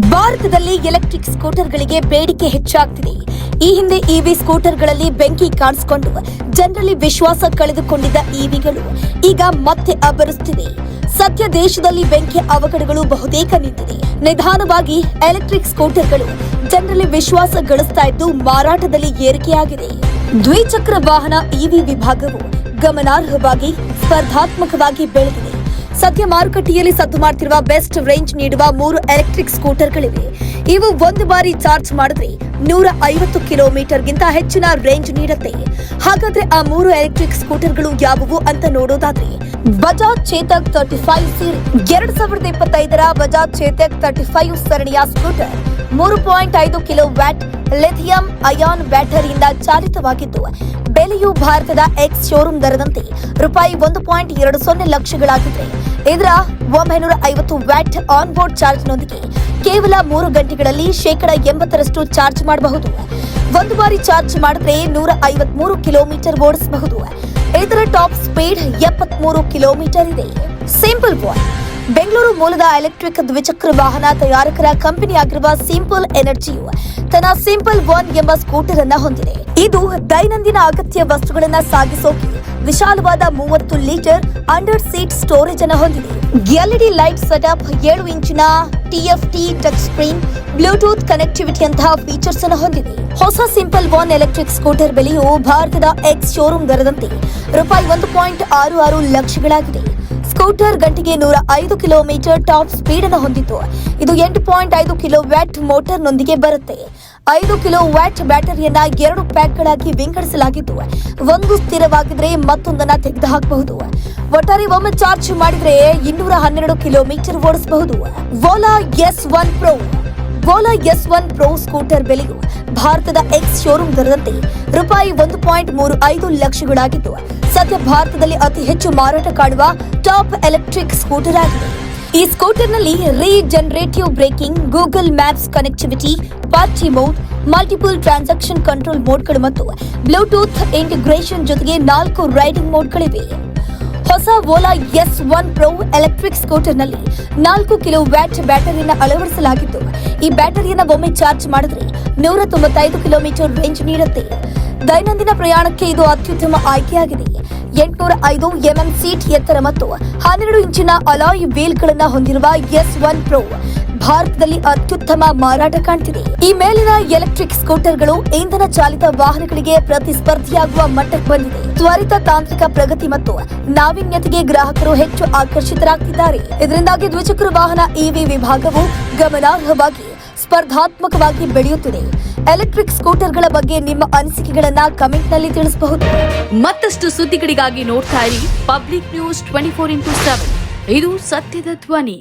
ಭಾರತದಲ್ಲಿ ಎಲೆಕ್ಟ್ರಿಕ್ ಸ್ಕೂಟರ್ಗಳಿಗೆ ಬೇಡಿಕೆ ಹೆಚ್ಚಾಗ್ತಿದೆ. ಈ ಹಿಂದೆ ಇವಿ ಸ್ಕೂಟರ್ಗಳಲ್ಲಿ ಬೆಂಕಿ ಕಾಣಿಸಿಕೊಂಡು ಜನರಲ್ಲಿ ವಿಶ್ವಾಸ ಕಳೆದುಕೊಂಡಿದ್ದ ಇವಿಗಳು ಈಗ ಮತ್ತೆ ಅಬ್ಬರಿಸುತ್ತಿವೆ. ಸದ್ಯ ದೇಶದಲ್ಲಿ ಬೆಂಕಿ ಅವಘಡಗಳು ಬಹುತೇಕ ನಿಂತಿದೆ. ನಿಧಾನವಾಗಿ ಎಲೆಕ್ಟ್ರಿಕ್ ಸ್ಕೂಟರ್ಗಳು ಜನರಲ್ಲಿ ವಿಶ್ವಾಸ ಗಳಿಸ್ತಾ ಇದ್ದು ಮಾರಾಟದಲ್ಲಿ ಏರಿಕೆಯಾಗಿದೆ. ದ್ವಿಚಕ್ರ ವಾಹನ ಇವಿ ವಿಭಾಗವು ಗಮನಾರ್ಹವಾಗಿ ಸ್ಪರ್ಧಾತ್ಮಕವಾಗಿ ಬೆಳೆದಿದೆ. ಸದ್ಯ ಮಾರುಕಟ್ಟೆಯಲ್ಲಿ ಸದ್ದು ಮಾಡ್ತಿರುವ ಬೆಸ್ಟ್ ರೇಂಜ್ ನೀಡುವ ಮೂರು ಎಲೆಕ್ಟ್ರಿಕ್ ಸ್ಕೂಟರ್ಗಳಿವೆ. ಇವು ಒಂದು ಬಾರಿ ಚಾರ್ಜ್ ಮಾಡಿದ್ರೆ ನೂರ ಐವತ್ತು ಕಿಲೋಮೀಟರ್ಗಿಂತ ಹೆಚ್ಚಿನ ರೇಂಜ್ ನೀಡುತ್ತೆ. ಹಾಗಾದ್ರೆ ಆ ಮೂರು ಎಲೆಕ್ಟ್ರಿಕ್ ಸ್ಕೂಟರ್ಗಳು ಯಾವುವು ಅಂತ ನೋಡೋದಾದ್ರೆ ಬಜಾಜ್ ಚೇತಕ್ ತರ್ಟಿ ಫೈವ್ ಸೀರಿ ಎರಡ್ ಸಾವಿರದ ಇಪ್ಪತ್ತೈದರ ಬಜಾಜ್ ಚೇತಕ್ ತರ್ಟಿ ಫೈವ್ ಸರಣಿಯ ಸ್ಕೂಟರ್ ಮೂರು ಪಾಯಿಂಟ್ ಐದು ಕಿಲೋ ವ್ಯಾಟ್ ಲಿಥಿಯಂ ಅಯಾನ್ ಬ್ಯಾಟರಿಯಿಂದ ಚಾಲಿತವಾಗಿದ್ದು, ಬೆಲೆಯು ಭಾರತದ ಎಕ್ಸ್ ಶೋರೂಮ್ ದರದಂತೆ ರೂಪಾಯಿ ಒಂದು ಪಾಯಿಂಟ್ ಎರಡು ಸೊನ್ನೆ ಲಕ್ಷಗಳಾಗಿದೆ. ಇದರ ಒಂಬೈನೂರ ಐವತ್ತು ವ್ಯಾಟ್ ಆನ್ ಬೋರ್ಡ್ ಚಾರ್ಜ್ನೊಂದಿಗೆ ಕೇವಲ ಮೂರು ಗಂಟೆಗಳಲ್ಲಿ ಶೇಕಡ ಎಂಬತ್ತರಷ್ಟು ಚಾರ್ಜ್ ಮಾಡಬಹುದು. ಒಂದು ಬಾರಿ ಚಾರ್ಜ್ ಮಾಡಿದ್ರೆ ನೂರ ಐವತ್ಮೂರು ಕಿಲೋಮೀಟರ್ ಓಡಿಸಬಹುದು. ಇದರ ಟಾಪ್ ಸ್ಪೀಡ್ ಎಪ್ಪತ್ಮೂರು ಕಿಲೋಮೀಟರ್ ಇದೆ. ಸಿಂಪಲ್ ಬಾಯ್ ಬೆಂಗಳೂರು ಮೂಲದ ಎಲೆಕ್ಟ್ರಿಕ್ ದ್ವಿಚಕ್ರ ವಾಹನ ತಯಾರಕರ ಕಂಪನಿಯಾಗಿರುವ ಸಿಂಪಲ್ ಎನರ್ಜಿಯು ತನ್ನ ಸಿಂಪಲ್ ಒನ್ ಎಂಬ ಸ್ಕೂಟರ್ ಅನ್ನ ಹೊಂದಿದೆ. ಇದು ದೈನಂದಿನ ಅಗತ್ಯ ವಸ್ತುಗಳನ್ನ ಸಾಗಿಸೋಕೆ ವಿಶಾಲವಾದ ಮೂವತ್ತು ಲೀಟರ್ ಅಂಡರ್ ಸೀಟ್ ಸ್ಟೋರೇಜ್ ಅನ್ನು ಹೊಂದಿದೆ. ಎಲ್ಇಡಿ ಲೈಟ್ ಸೆಟಪ್ ಏಳು ಇಂಚಿನ TFT touch screen, Bluetooth connectivity ಅಂತಹ ಫೀಚರ್ಸ್ ಅನ್ನು ಹೊಂದಿದೆ. ಹೊಸ ಸಿಂಪಲ್ ಒನ್ ಎಲೆಕ್ಟ್ರಿಕ್ ಸ್ಕೂಟರ್ ಬೆಲೆಯು ಭಾರತದ ಎಕ್ಸ್ ಶೋರೂಮ್ ದರದಂತೆ ರೂಪಾಯಿ ಒಂದು ಪಾಯಿಂಟ್ ಆರು ಆರು ಲಕ್ಷಗಳಾಗಿದೆ. ಸ್ಕೂಟರ್ ಗಂಟೆಗೆ ನೂರ ಐದು ಕಿಲೋಮೀಟರ್ ಟಾಪ್ ಸ್ಪೀಡ್ ಅನ್ನು ಹೊಂದಿತ್ತು ಇದು ಎಂಟು ಪಾಯಿಂಟ್ ಐದು ಕಿಲೋ ವ್ಯಾಟ್ ಮೋಟಾರ್ನೊಂದಿಗೆ ಬರುತ್ತೆ. ಐದು ಕಿಲೋ ವ್ಯಾಟ್ ಬ್ಯಾಟರಿಯನ್ನ ಎರಡು ಪ್ಯಾಕ್ಗಳಾಗಿ ವಿಂಗಡಿಸಲಾಗಿದ್ದು. ಒಂದು ಸ್ಥಿರವಾಗಿದ್ರೆ ಮತ್ತೊಂದನ್ನ ತೆಗೆದುಹಾಕಬಹುದು. ಒಟ್ಟಾರೆ ಒಮ್ಮೆ ಚಾರ್ಜ್ ಮಾಡಿದ್ರೆ ಇನ್ನೂರ ಹನ್ನೆರಡು kilometre ಓಡಿಸಬಹುದು. Ola S one pro Ola S one pro scooter ಬೆಲೆಯು ಭಾರತದ ಎಕ್ಸ್ ಶೋರೂಮ್ ದರದಂತೆ ರೂಪಾಯಿ ಒಂದು ಪಾಯಿಂಟ್ ಮೂರು ಐದು ಲಕ್ಷಗಳಾಗಿದ್ದು, ಸದ್ಯ ಭಾರತದಲ್ಲಿ ಅತಿ ಹೆಚ್ಚು ಮಾರಾಟ ಕಾಣುವ ಟಾಪ್ ಎಲೆಕ್ಟ್ರಿಕ್ ಸ್ಕೂಟರ್ ಆಗಿದೆ. ಈ ಸ್ಕೂಟರ್ನಲ್ಲಿ regenerative braking Google Maps connectivity party mode multiple transaction control ಮೋಡ್ಗಳು ಮತ್ತು ಬ್ಲೂಟೂತ್ ಇಂಟಿಗ್ರೇಷನ್ ಜೊತೆಗೆ ನಾಲ್ಕು ರೈಡಿಂಗ್ ಮೋಡ್ಗಳಿವೆ ಹೊಸ Ola S one pro electric ಸ್ಕೂಟರ್ನಲ್ಲಿ ನಾಲ್ಕು ಕಿಲೋ ವ್ಯಾಟ್ ಬ್ಯಾಟರಿಯನ್ನು ಅಳವಡಿಸಲಾಗಿದ್ದು ಈ ಬ್ಯಾಟರಿಯನ್ನ ಒಮ್ಮೆ ಚಾರ್ಜ್ ಮಾಡಿದ್ರೆ ನೂರ ತೊಂಬತ್ತೈದು ಕಿಲೋಮೀಟರ್ ರೇಂಜ್ ನೀಡುತ್ತೆ. ದೈನಂದಿನ ಪ್ರಯಾಣಕ್ಕೆ ಇದು ಅತ್ಯುತ್ತಮ ಆಯ್ಕೆಯಾಗಿದೆ. ಎಂಟುನೂರ ಐದು ಎಂಎಂ ಸೀಟ್ ಎತ್ತರ ಮತ್ತು ಹನ್ನೆರಡು ಇಂಚಿನ ಅಲಾಯ್ ವೀಲ್ಗಳನ್ನು ಹೊಂದಿರುವ ಎಸ್ ಒನ್ ಪ್ರೋ ಭಾರತದಲ್ಲಿ ಅತ್ಯುತ್ತಮ ಮಾರಾಟ ಕಾಣ್ತಿದೆ. ಈ ಮೇಲಿನ ಎಲೆಕ್ಟ್ರಿಕ್ ಸ್ಕೂಟರ್ಗಳು ಇಂಧನ ಚಾಲಿತ ವಾಹನಗಳಿಗೆ ಪ್ರತಿಸ್ಪರ್ಧಿಯಾಗುವ ಮಟ್ಟಕ್ಕೆ ಬಂದಿದೆ. ತ್ವರಿತ ತಾಂತ್ರಿಕ ಪ್ರಗತಿ ಮತ್ತು ನಾವೀನ್ಯತೆಗೆ ಗ್ರಾಹಕರು ಹೆಚ್ಚು ಆಕರ್ಷಿತರಾಗ್ತಿದ್ದಾರೆ. ಇದರಿಂದಾಗಿ ದ್ವಿಚಕ್ರ ವಾಹನ ಇವಿ ವಿಭಾಗವು ಗಮನಾರ್ಹವಾಗಿ ಸ್ಪರ್ಧಾತ್ಮಕವಾಗಿ ಬೆಳೆಯುತ್ತಿದೆ. ಎಲೆಕ್ಟ್ರಿಕ್ ಸ್ಕೂಟರ್ಗಳ ಬಗ್ಗೆ ನಿಮ್ಮ ಅನಿಸಿಕೆಗಳನ್ನ ಕಮೆಂಟ್ನಲ್ಲಿ ತಿಳಿಸಬಹುದು. ಮತ್ತಷ್ಟು ಸುದ್ದಿಗಳಿಗಾಗಿ ನೋಡ್ತಾ ಇರಿ public news twenty four into seven ಇದು ಸತ್ಯದ ಧ್ವನಿ.